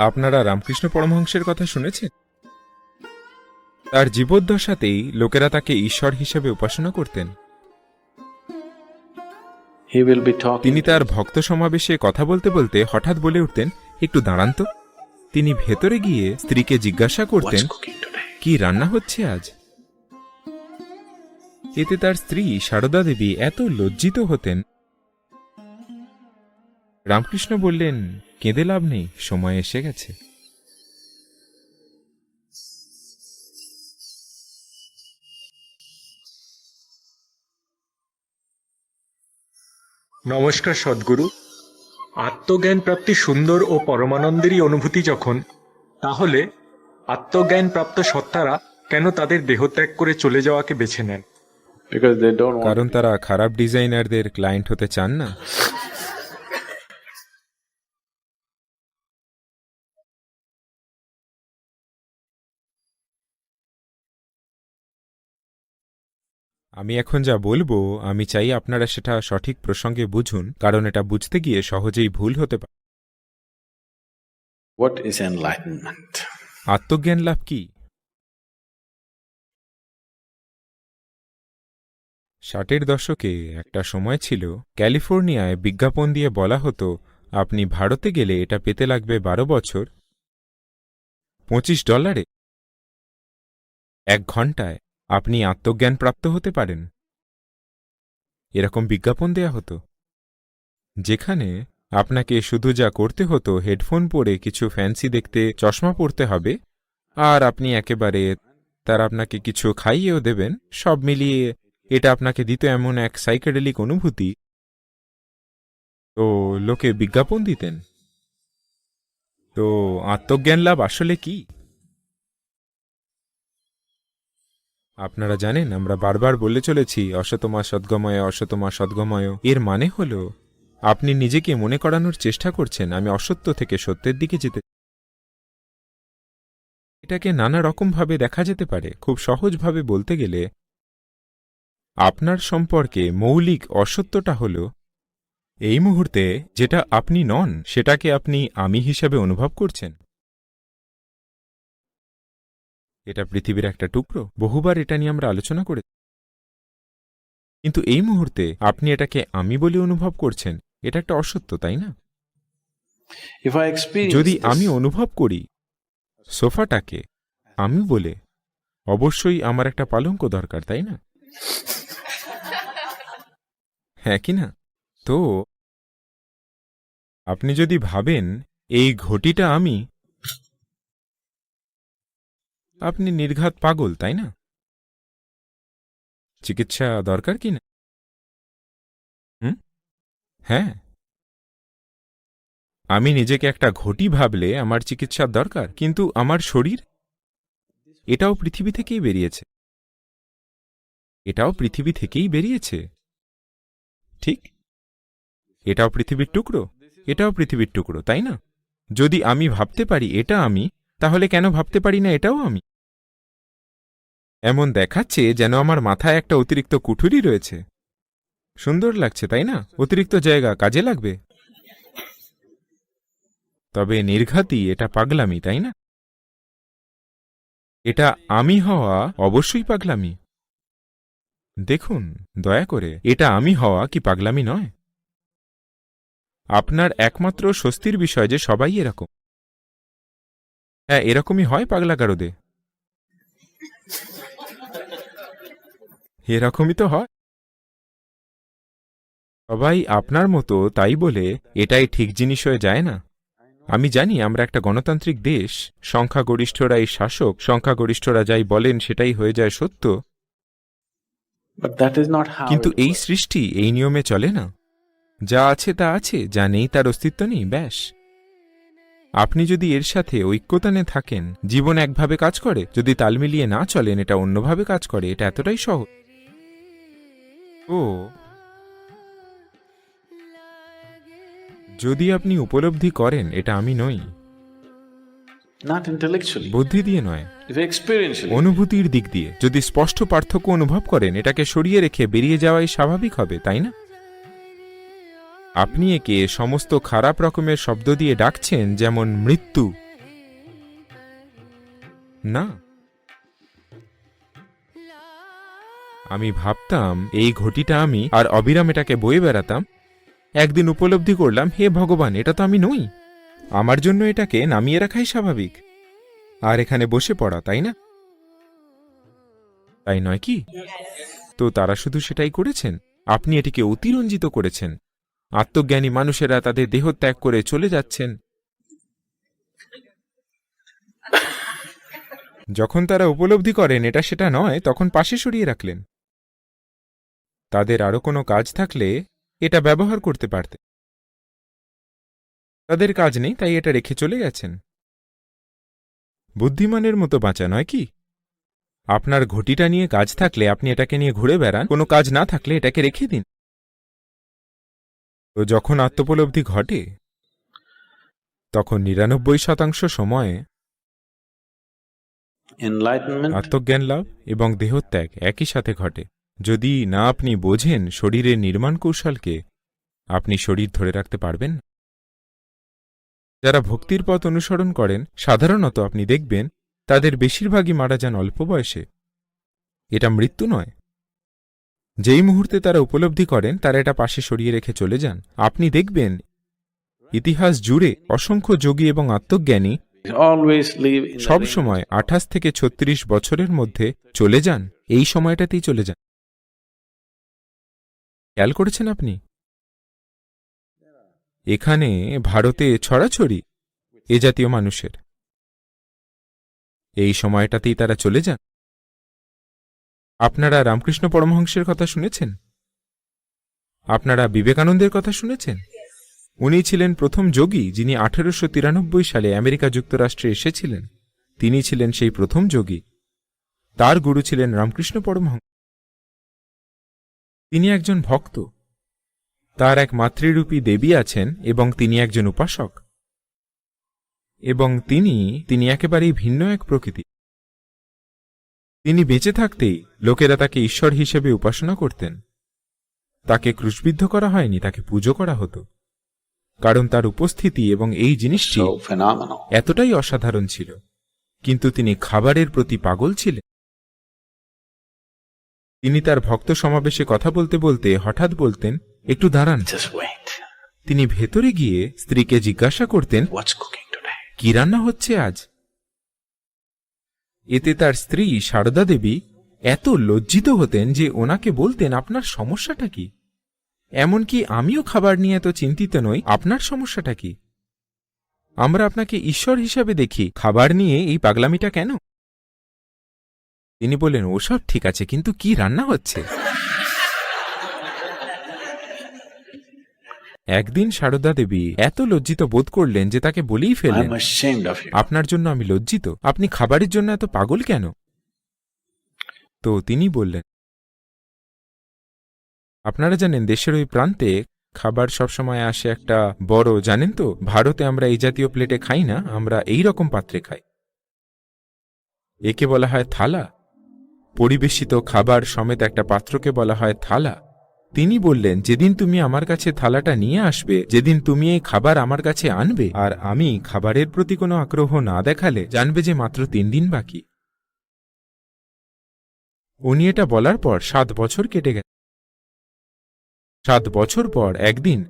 আপনারা রামকৃষ্ণ পরমহংসের কথা শুনেছেন? তার জীবদ্দশাতেই লোকেরা তাকে ঈশ্বর হিসেবে উপাসনা করতেন. তিনি তার ভক্ত সমাবেশে কথা বলতে বলতে হঠাৎ বলে উঠতেন একটু দাঁড়ান তো। তিনি ভেতরে গিয়ে স্ত্রীকে জিজ্ঞাসা করতেন? কি রান্না হচ্ছে আজ? এতে তার স্ত্রী সারদা দেবী এত লজ্জিত হতেন। রামকৃষ্ণ বললেন কেঁদে লাভ নেই সময় এসে গেছে। নমস্কার সদ্গুরু। আত্মজ্ঞান প্রাপ্তি সুন্দর ও পরমানন্দেরই অনুভূতি যখন তাহলে আত্মজ্ঞান প্রাপ্ত সত্তারা কেন তাদের দেহত্যাগ করে চলে যাওয়াকে বেছে নেন. কারণ তারা খারাপ ডিজাইনারদের ক্লায়েন্ট হতে চান না। আমি এখন যা বলব আমি চাই আপনারা সেটা সঠিক প্রসঙ্গে বুঝুন কারণ এটা বুঝতে গিয়ে সহজেই ভুল হতে পারে। What is enlightenment? আত্মজ্ঞান লাভ কি? ষাটের দশকে একটা সময় ছিল ক্যালিফোর্নিয়ায় বিজ্ঞাপন দিয়ে বলা হতো আপনি ভারতে গেলে এটা পেতে লাগবে বারো বছর। পঁচিশ ডলারে। এক ঘন্টায়। আপনি আত্মজ্ঞান প্রাপ্ত হতে পারেন। এরকম বিজ্ঞাপন দেয়া হতো। যেখানে আপনাকে শুধু যা করতে হতো, হেডফোন পরে কিছু ফ্যান্সি দেখতে চশমা পরতে হবে, আর আপনি একেবারে তার আপনাকে কিছু খাইয়েও দেবেন, সব মিলিয়ে এটা আপনাকে দিত এমন এক সাইকেডেলিক অনুভূতি। তো লোকে বিজ্ঞাপন দিতেন। তো আত্মজ্ঞান লাভ আসলে কি? আপনারা জানেন, আমরা বারবার বলে চলেছি, অসতমা সদ্গময় অসতমা সদ্গময়। এর মানে হল, আপনি নিজেকে মনে করানোর চেষ্টা করছেন, আমি অসত্য থেকে সত্যের দিকে যেতে এটাকে নানা রকমভাবে দেখা যেতে পারে। খুব সহজভাবে বলতে গেলে, আপনার সম্পর্কে মৌলিক অসত্যটা হল, এই মুহূর্তে যেটা আপনি নন, সেটাকে আপনি আমি হিসাবে অনুভব করছেন। এটা পৃথিবীর একটা টুকরো। বহুবার এটা নিয়ে আমরা আলোচনা করে কিন্তু এই মুহূর্তে আপনি এটাকে আমি বলে অনুভব করছেন এটা একটা অসত্য তাই না? যদি আমি অনুভব করি সোফাটাকে আমি বলে অবশ্যই আমার একটা পালঙ্ক দরকার তাই না? হ্যাঁ কি না? তো আপনি যদি ভাবেন এই ঘটিটা আমি আপনি নির্ঘাত পাগল, তাই না? চিকিৎসা দরকার কি না? হুম? হ্যাঁ। আমি নিজেকে একটা ঘটি ভাবলে আমার চিকিৎসার দরকার, কিন্তু আমার শরীর? এটাও পৃথিবী থেকেই বেরিয়েছে। এটাও পৃথিবী থেকেই বেরিয়েছে। ঠিক। এটাও পৃথিবীর টুকরো। এটাও পৃথিবীর টুকরো, তাই না? যদি আমি ভাবতে পারি এটা আমি, তাহলে কেন ভাবতে পারি না এটাও আমি? এমন দেখাচ্ছে যেন আমার মাথায় একটা অতিরিক্ত কুঠুরি রয়েছে। সুন্দর লাগছে, তাই না? অতিরিক্ত জায়গা কাজে লাগবে। তবে নির্ঘাতই এটা পাগলামি, তাই না? এটা আমি হওয়া অবশ্যই পাগলামি। দেখুন, দয়া করে, এটা আমি হওয়া কি পাগলামি নয়? আপনার একমাত্র স্বস্তির বিষয় যে সবাই এরকম। হ্যাঁ এরকমই হয় পাগলা পাগলাগারদে। এরকমই তো হয়। সবাই আপনার মতো তাই বলে এটাই ঠিক জিনিস হয়ে যায় না। আমি জানি আমরা একটা গণতান্ত্রিক দেশ সংখ্যাগরিষ্ঠরাই শাসক সংখ্যাগরিষ্ঠরা যাই বলেন সেটাই হয়ে যায় সত্য. কিন্তু এই সৃষ্টি এই নিয়মে চলে না। যা আছে তা আছে যা নেই তার অস্তিত্ব নেই ব্যাস। আপনি যদি এর সাথে ঐক্যতানে থাকেন জীবন একভাবে কাজ করে যদি তাল মিলিয়ে না চলেন এটা অন্যভাবে কাজ করে এটা এতটাই সহজ। ও। যদি আপনি উপলব্ধি করেন এটা আমি নই। Not intellectually. বুদ্ধি দিয়ে নয়। Experientially. অনুভূতির দিক দিয়ে। যদি স্পষ্ট পার্থক্য অনুভব করেন এটাকে সরিয়ে রেখে বেরিয়ে যাওয়াই স্বাভাবিক হবে তাই না? আপনি একে সমস্ত খারাপ রকমের শব্দ দিয়ে ডাকছেন যেমন মৃত্যু। না। আমি ভাবতাম, এই ঘটিটা আমি আর অবিরাম এটাকে বয়ে বেড়াতাম। একদিন উপলব্ধি করলাম, হে ভগবান, এটা তো আমি নই। আমার জন্য এটাকে নামিয়ে রাখাই স্বাভাবিক। আর এখানে বসে পড়া, তাই না? তাই নয় কি? তো তারা শুধু সেটাই করেছেন? আপনি এটিকে অতিরঞ্জিত করেছেন। আত্মজ্ঞানী মানুষেরা তাদের দেহ ত্যাগ করে চলে যাচ্ছেন। যখন তারা উপলব্ধি করেন, এটা সেটা নয়, তখন পাশে সরিয়ে রাখলেন। তাদের আরও কোনো কাজ থাকলে এটা ব্যবহার করতে পারতে। তাদের কাজ নেই তাই এটা রেখে চলে গেছেন। বুদ্ধিমানের মতো বাঁচা নয় কি? আপনার ঘটিটা নিয়ে কাজ থাকলে আপনি এটাকে নিয়ে ঘুরে বেড়ান কোনো কাজ না থাকলে এটাকে রেখে দিন। তো যখন আত্মোপলব্ধি ঘটে তখন নিরানব্বই শতাংশ সময়ে আত্মজ্ঞান লাভ এবং দেহত্যাগ একই সাথে ঘটে। যদি না আপনি বোঝেন শরীরের নির্মাণ কৌশলকে আপনি শরীর ধরে রাখতে পারবেন। যারা ভক্তির পথ অনুসরণ করেন সাধারণত আপনি দেখবেন তাদের বেশিরভাগই মারা যান অল্প বয়সে। এটা মৃত্যু নয়। যেই মুহূর্তে তারা উপলব্ধি করেন তারা এটা পাশে সরিয়ে রেখে চলে যান। আপনি দেখবেন ইতিহাস জুড়ে অসংখ্য যোগী এবং আত্মজ্ঞানী always live in the সব সময় আঠাশ থেকে ছত্রিশ বছরের মধ্যে চলে যান। এই সময়টাতেই চলে যান। খেয়াল করেছেন আপনি? এখানে ভারতে ছড়াছড়ি এ জাতীয় মানুষের। এই সময়টাতেই তারা চলে যান। আপনারা রামকৃষ্ণ পরমহংসের কথা শুনেছেন? আপনারা বিবেকানন্দের কথা শুনেছেন? উনি ছিলেন প্রথম যোগী যিনি আঠেরোশো তিরানব্বই সালে আমেরিকা যুক্তরাষ্ট্রে এসেছিলেন। তিনি ছিলেন সেই প্রথম যোগী। তার গুরু ছিলেন রামকৃষ্ণ পরমহংস। তিনি একজন ভক্ত। তার এক মাতৃরূপী দেবী আছেন এবং তিনি একজন উপাসক। এবং তিনি তিনি একেবারেই ভিন্ন এক প্রকৃতি তিনি বেঁচে থাকতেই লোকেরা তাকে ঈশ্বর হিসেবে উপাসনা করতেন। তাকে ক্রুশবিদ্ধ করা হয়নি তাকে পুজো করা হতো। কারণ তার উপস্থিতি এবং এই জিনিসটি এতটাই অসাধারণ ছিল। কিন্তু তিনি খাবারের প্রতি পাগল ছিলেন। তিনি তার ভক্ত সমাবেশে কথা বলতে বলতে হঠাৎ বলতেন একটু দাঁড়ান। তিনি ভেতরে গিয়ে স্ত্রীকে জিজ্ঞাসা করতেন? কি রান্না হচ্ছে আজ? এতে তার স্ত্রী সারদা দেবী এত লজ্জিত হতেন যে ওনাকে বলতেন আপনার সমস্যাটা কি? এমনকি আমিও খাবার নিয়ে এত চিন্তিত নই আপনার সমস্যাটা কি? আমরা আপনাকে ঈশ্বর হিসাবে দেখি। খাবার নিয়ে এই পাগলামিটা কেন? তিনি বললেন ওসব ঠিক আছে কিন্তু কি রান্না হচ্ছে? একদিন সারদা দেবী এত লজ্জিত বোধ করলেন যে তাকে বলেই you. আপনার জন্য আমি লজ্জিত আপনি খাবারের জন্য এত পাগল কেন? তো তিনি বললেন আপনারা জানেন দেশের ওই প্রান্তে খাবার সবসময় আসে একটা বড় জানেন তো? ভারতে আমরা এই জাতীয় প্লেটে খাই না আমরা এই রকম পাত্রে খাই। একে বলা হয় থালা পরিবেশিত খাবার সমেত একটা পাত্রকে বলা হয় থালা। তিনি বললেন, যেদিন তুমি আমার কাছে থালাটা নিয়ে আসবে, যেদিন তুমি এই খাবার আমার কাছে আনবে, আর আমি খাবারের প্রতি কোনো আগ্রহ না দেখালে জানবে যে মাত্র তিন দিন বাকি। উনি এটা বলার পর সাত বছর কেটে গেছে সাত বছর পর একদিন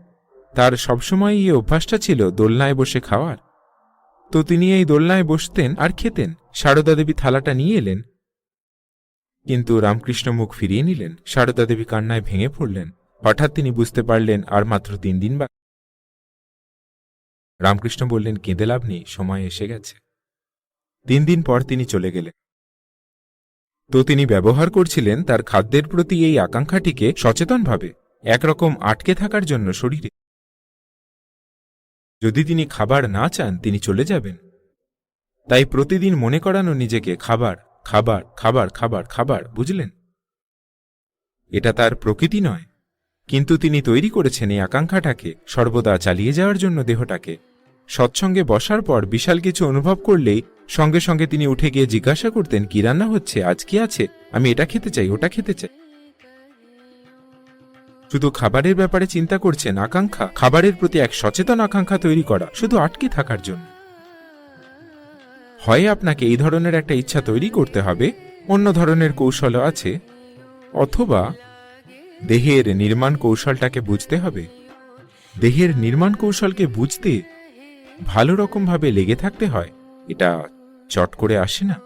তার সবসময় এই অভ্যাসটা ছিল দোলনায় বসে খাওয়ার। তো তিনি এই দোলনায় বসতেন আর খেতেন। সারদা দেবী থালাটা নিয়ে এলেন। কিন্তু রামকৃষ্ণ মুখ ফিরিয়ে নিলেন। সারদা দেবী কান্নায় ভেঙে পড়লেন। হঠাৎ তিনি বুঝতে পারলেন আর মাত্র তিন দিন বা রামকৃষ্ণ বললেন, কেঁদে লাভ নেই, সময় এসে গেছে। তিন দিন পর তিনি চলে গেলেন। তো তিনি ব্যবহার করছিলেন তার খাদ্যের প্রতি এই আকাঙ্ক্ষাটিকে সচেতনভাবে, একরকম আটকে থাকার জন্য শরীরে। যদি তিনি খাবার না চান, তিনি চলে যাবেন। তাই প্রতিদিন মনে করানো নিজেকে খাবার খাবার খাবার খাবার খাবার, বুঝলেন? এটা তার প্রকৃতি নয়। কিন্তু তিনি তৈরি করেছেন এই আকাঙ্ক্ষাটাকে, সর্বদা চালিয়ে যাওয়ার জন্য দেহটাকে। সৎসঙ্গে বসার পর বিশাল কিছু অনুভব করলেই সঙ্গে সঙ্গে তিনি উঠে গিয়ে জিজ্ঞাসা করতেন, কি রান্না হচ্ছে? আজ কি আছে? আমি এটা খেতে চাই, ওটা খেতে চাই। শুধু খাবারের ব্যাপারে চিন্তা করছেন আকাঙ্ক্ষা। খাবারের প্রতি এক সচেতন আকাঙ্ক্ষা তৈরি করা, শুধু আটকে থাকার জন্য। হয় আপনাকে এই ধরনের একটা ইচ্ছা তৈরি করতে হবে অন্য ধরনের কৌশলও আছে অথবা দেহের নির্মাণ কৌশলটাকে বুঝতে হবে। দেহের নির্মাণ কৌশলকে বুঝতে ভালো রকমভাবে লেগে থাকতে হয় এটা চট করে আসে না।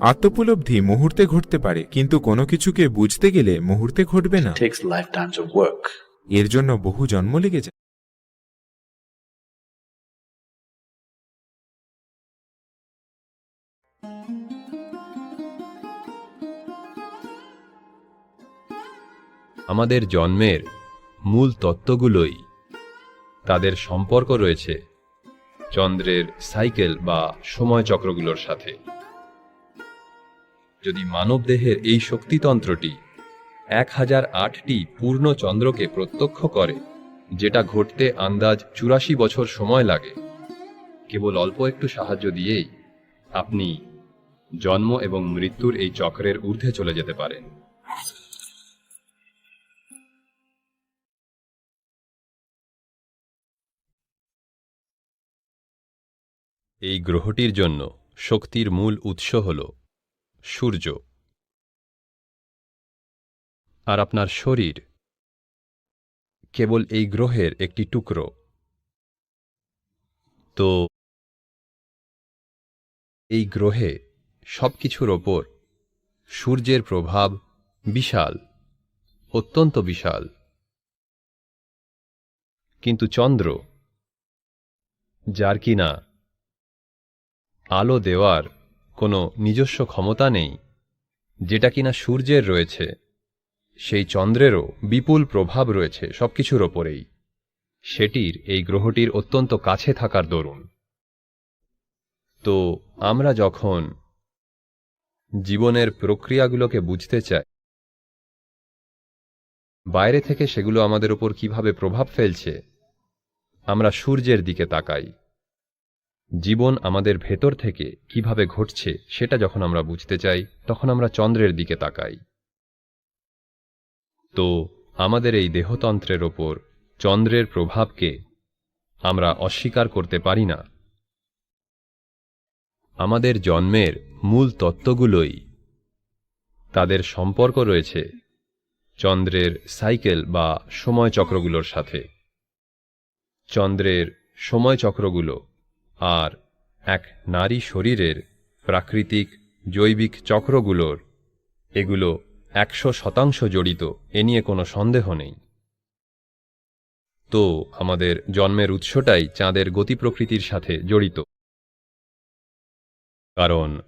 আত্মোপলব্ধি মুহূর্তে ঘটতে পারে কিন্তু কোনো কিছুকে বুঝতে গেলে মুহূর্তে ঘটবে না. এর জন্য বহু জন্ম লেগে যায়। আমাদের জন্মের মূল তত্ত্বগুলোই তাদের সম্পর্ক রয়েছে চন্দ্রের সাইকেল বা সময় চক্রগুলোর সাথে। যদি মানবদেহের এই শক্তিতন্ত্রটি এক হাজার আটটি পূর্ণ চন্দ্রকে প্রত্যক্ষ করে, যেটা ঘটতে আন্দাজ চুরাশি বছর সময় লাগে, কেবল অল্প একটু সাহায্য দিয়েই আপনি জন্ম এবং মৃত্যুর এই চক্রের ঊর্ধ্বে চলে যেতে পারেন। এই গ্রহটির জন্য শক্তির মূল উৎস হল সূর্য। আর আপনার শরীর কেবল এই গ্রহের একটি টুকরো। তো এই গ্রহে সবকিছুর ওপর সূর্যের প্রভাব বিশাল, অত্যন্ত বিশাল। কিন্তু চন্দ্র, যার কিনা আলো দেওয়ার কোনো নিজস্ব ক্ষমতা নেই, যেটা কিনা সূর্যের রয়েছে, সেই চন্দ্রেরও বিপুল প্রভাব রয়েছে সবকিছুর ওপরেই। সেটির এই গ্রহটির অত্যন্ত কাছে থাকার দরুন। তো আমরা যখন জীবনের প্রক্রিয়াগুলোকে বুঝতে চাই, বাইরে থেকে সেগুলো আমাদের উপর কীভাবে প্রভাব ফেলছে, আমরা সূর্যের দিকে তাকাই। জীবন আমাদের ভেতর থেকে কীভাবে ঘটছে সেটা যখন আমরা বুঝতে চাই, তখন আমরা চন্দ্রের দিকে তাকাই। তো, আমাদের এই দেহতন্ত্রের ওপর চন্দ্রের প্রভাবকে আমরা অস্বীকার করতে পারি না। আমাদের জন্মের মূল তত্ত্বগুলোই তাদের সম্পর্ক রয়েছে চন্দ্রের সাইকেল বা সময় চক্রগুলোর সাথে। চন্দ্রের সময় চক্রগুলো আর এক নারী শরীরের প্রাকৃতিক জৈবিক চক্রগুলোর, এগুলো একশো শতাংশ জড়িত, এ নিয়ে কোনো সন্দেহ নেই। তো আমাদের জন্মের উৎসটাই চাঁদের গতি প্রকৃতির সাথে জড়িত। কারণ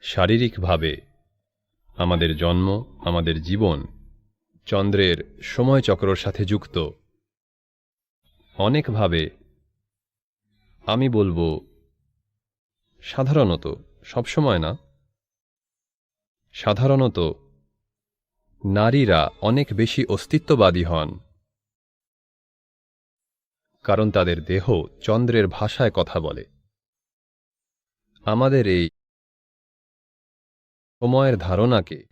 শারীরিকভাবে আমাদের জন্ম, আমাদের জীবন চন্দ্রের সময়চক্রর সাথে যুক্ত। অনেকভাবে আমি বলব, সাধারণত, সবসময় না। সাধারণত, নারীরা অনেক বেশি অস্তিত্ববাদী হন। কারণ তাদের দেহ চন্দ্রের ভাষায় কথা বলে। আমাদের এই সময়ের ধারণাকে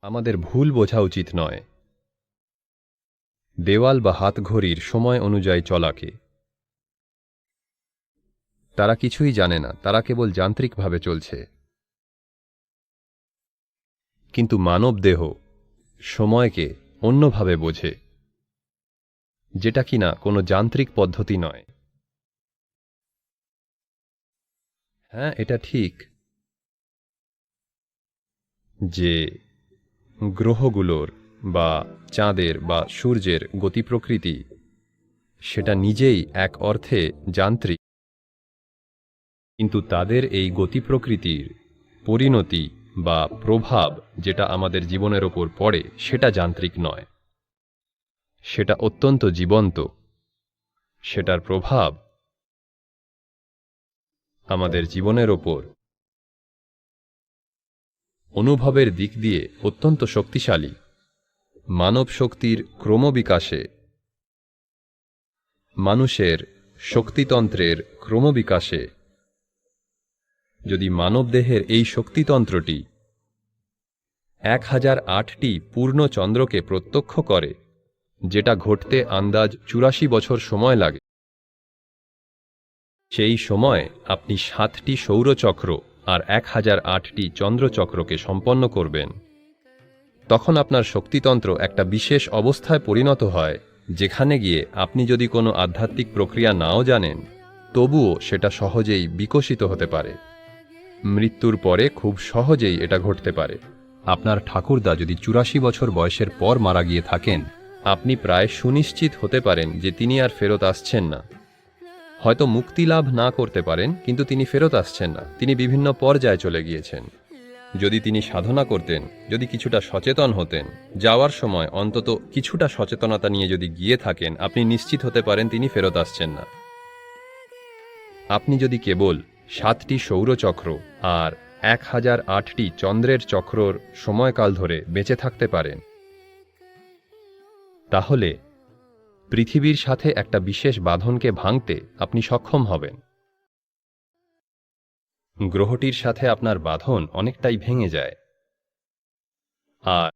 আমাদের ভুল বোঝা উচিত নয়। দেওয়াল বা হাতঘড়ির সময় অনুযায়ী চলাকে। তারা কিছুই জানে না, তারা কেবল যান্ত্রিকভাবে চলছে। কিন্তু মানব দেহ সময়কে অন্যভাবে বোঝে, যেটা কিনা কোনো যান্ত্রিক পদ্ধতি নয়। হ্যাঁ এটা ঠিক। যে গ্রহগুলোর বা চাঁদের বা সূর্যের গতি প্রকৃতি সেটা নিজেই এক অর্থে যান্ত্রিক। কিন্তু তাদের এই গতি প্রকৃতির পরিণতি বা প্রভাব যেটা আমাদের জীবনের ওপর পড়ে, সেটা যান্ত্রিক নয়। সেটা অত্যন্ত জীবন্ত। সেটার প্রভাব আমাদের জীবনের ওপর। অনুভবের দিক দিয়ে অত্যন্ত শক্তিশালী। মানব শক্তির ক্রমবিকাশে। মানুষের শক্তিতন্ত্রের ক্রমবিকাশে। যদি মানবদেহের এই শক্তিতন্ত্রটি এক হাজার আটটি পূর্ণ চন্দ্রকে প্রত্যক্ষ করে, যেটা ঘটতে আন্দাজ চুরাশি বছর সময় লাগে। সেই সময় আপনি সাতটি সৌরচক্র আর এক হাজার আটটি চন্দ্রচক্রকে সম্পন্ন করবেন। তখন আপনার শক্তিতন্ত্র একটা বিশেষ অবস্থায় পরিণত হয়, যেখানে গিয়ে আপনি যদি কোনো আধ্যাত্মিক প্রক্রিয়া নাও জানেন, তবুও সেটা সহজেই বিকশিত হতে পারে। মৃত্যুর পরে খুব সহজেই এটা ঘটতে পারে। আপনার ঠাকুরদা যদি চুরাশি বছর বয়সের পর মারা গিয়ে থাকেন, আপনি প্রায় সুনিশ্চিত হতে পারেন যে তিনি আর ফেরত আসছেন না। হয়তো মুক্তি লাভ না করতে পারেন, কিন্তু তিনি ফেরত আসছেন না। তিনি বিভিন্ন পর্যায়ে চলে গিয়েছেন। যদি তিনি সাধনা করতেন, যদি কিছুটা সচেতন হতেন, যাওয়ার সময় অন্তত কিছুটা সচেতনতা নিয়ে যদি গিয়ে থাকেন, আপনি নিশ্চিত হতে পারেন তিনি ফেরত আসছেন না। আপনি যদি কেবল সাতটি সৌরচক্র আর এক হাজার আটটি চন্দ্রের চক্রর সময়কাল ধরে বেঁচে থাকতে পারেন, তাহলে পৃথিবীর সাথে একটা বিশেষ বাঁধনকে ভাঙতে আপনি সক্ষম হবেন। গ্রহটির সাথে আপনার বাঁধন অনেকটাই ভেঙে যায়। আর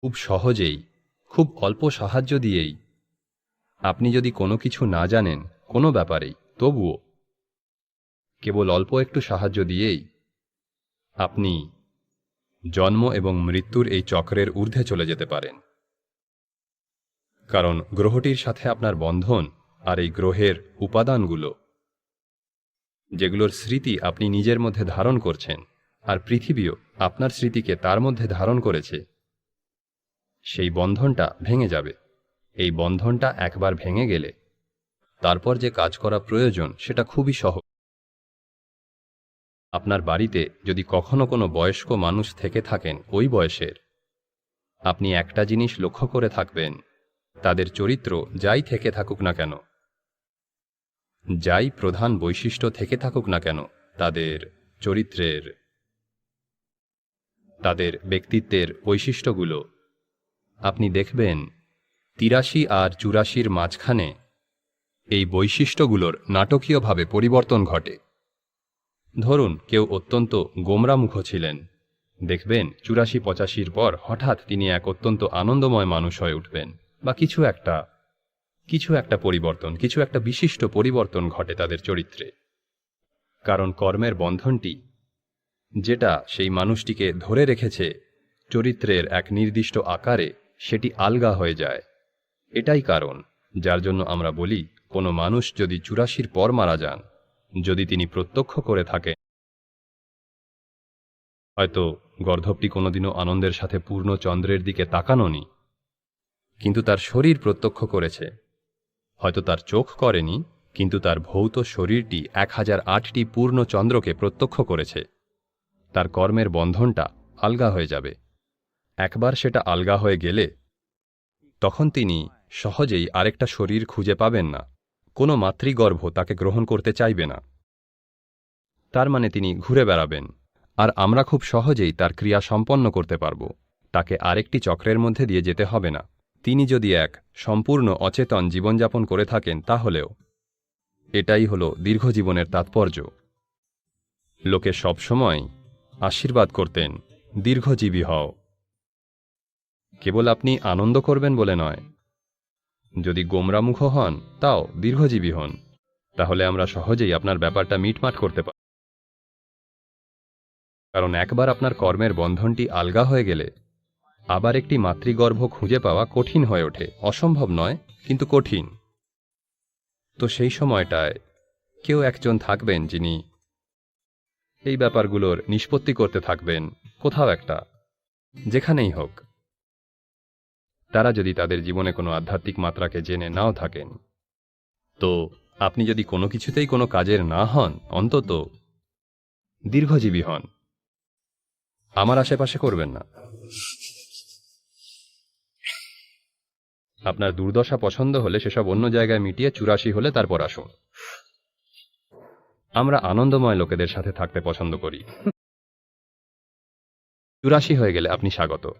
খুব সহজেই, খুব অল্প সাহায্য দিয়েই। আপনি যদি কোনো কিছু না জানেন, কোনো ব্যাপারেই, তবুও। কেবল অল্প একটু সাহায্য দিয়েই। আপনি জন্ম এবং মৃত্যুর এই চক্রের ঊর্ধ্বে চলে যেতে পারেন। কারণ গ্রহটির সাথে আপনার বন্ধন আর এই গ্রহের উপাদানগুলো যেগুলোর স্মৃতি আপনি নিজের মধ্যে ধারণ করছেন, আর পৃথিবীও আপনার স্মৃতিকে তার মধ্যে ধারণ করেছে। সেই বন্ধনটা ভেঙে যাবে। এই বন্ধনটা একবার ভেঙে গেলে তারপর যে কাজ করা প্রয়োজন সেটা খুবই সহজ। আপনার বাড়িতে যদি কখনো কোনো বয়স্ক মানুষ থেকে থাকেন ওই বয়সের, আপনি একটা জিনিস লক্ষ্য করে থাকবেন, তাদের চরিত্র যাই থেকে থাকুক না কেন যাই প্রধান বৈশিষ্ট্য থেকে থাকুক না কেন, তাদের চরিত্রের, তাদের ব্যক্তিত্বের বৈশিষ্ট্যগুলো। আপনি দেখবেন, তিরাশি আর চুরাশির মাঝখানে এই বৈশিষ্ট্যগুলোর নাটকীয়ভাবে পরিবর্তন ঘটে। ধরুন, কেউ অত্যন্ত গোমরামুখ ছিলেন। দেখবেন, চুরাশি পঁচাশির পর হঠাৎ তিনি এক অত্যন্ত আনন্দময় মানুষ হয়ে উঠবেন, বা কিছু একটা কিছু একটা পরিবর্তন, কিছু একটা বিশিষ্ট পরিবর্তন ঘটে তাদের চরিত্রে। কারণ কর্মের বন্ধনটি, যেটা সেই মানুষটিকে ধরে রেখেছে, চরিত্রের এক নির্দিষ্ট আকারে সেটি আলগা হয়ে যায়। এটাই কারণ, যার জন্য আমরা বলি, কোনো মানুষ যদি চুরাশির পর মারা যান, যদি তিনি প্রত্যক্ষ করে থাকেন, হয়তো গর্ধবটি কোনোদিনও আনন্দের সাথে পূর্ণ চন্দ্রের দিকে তাকানোনি, কিন্তু তার শরীর প্রত্যক্ষ করেছে। হয়তো তার চোখ করেনি, কিন্তু তার ভৌত শরীরটি এক হাজার আটটি পূর্ণ চন্দ্রকে প্রত্যক্ষ করেছে। তার কর্মের বন্ধনটা আলগা হয়ে যাবে। একবার সেটা আলগা হয়ে গেলে তখন তিনি সহজেই আরেকটা শরীর খুঁজে পাবেন না। কোনো মাতৃগর্ভ তাকে গ্রহণ করতে চাইবে না। তার মানে তিনি ঘুরে বেড়াবেন। আর আমরা খুব সহজেই তার ক্রিয়া সম্পন্ন করতে পারব। তাকে আরেকটি চক্রের মধ্যে দিয়ে যেতে হবে না। তিনি যদি এক সম্পূর্ণ অচেতন জীবনযাপন করে থাকেন তাহলেও এটাই হল দীর্ঘজীবনের তাৎপর্য। লোকে সবসময় আশীর্বাদ করতেন, দীর্ঘজীবী হও। কেবল আপনি আনন্দ করবেন বলে নয়। যদি গোমরামুখ হন, তাও দীর্ঘজীবী হন। তাহলে আমরা সহজেই আপনার ব্যাপারটা মিটমাট করতে পারি কারণ একবার আপনার কর্মের বন্ধনটি আলগা হয়ে গেলে আবার একটি মাতৃগর্ভ খুঁজে পাওয়া কঠিন হয়ে ওঠে। অসম্ভব নয়, কিন্তু কঠিন। তো সেই সময়টায় কেউ একজন থাকবেন যিনি এই ব্যাপারগুলোর নিষ্পত্তি করতে থাকবেন, কোথাও একটা, যেখানেই হোক। তারা যদি তাদের জীবনে কোনো আধ্যাত্মিক মাত্রাকে জেনে নাও থাকেন, তো আপনি যদি কোনো কিছুতেই কোনো কাজের না হন, অন্তত দীর্ঘজীবী হন। আমার আশেপাশে করবেন না। আপনার দুর্দশা পছন্দ হলে সেসব অন্য জায়গায় মিটিয়ে চুরাশি হলে তারপর আসুন। আমরা আনন্দময় লোকেদের সাথে থাকতে পছন্দ করি। চুরাশি হয়ে গেলে আপনি স্বাগত।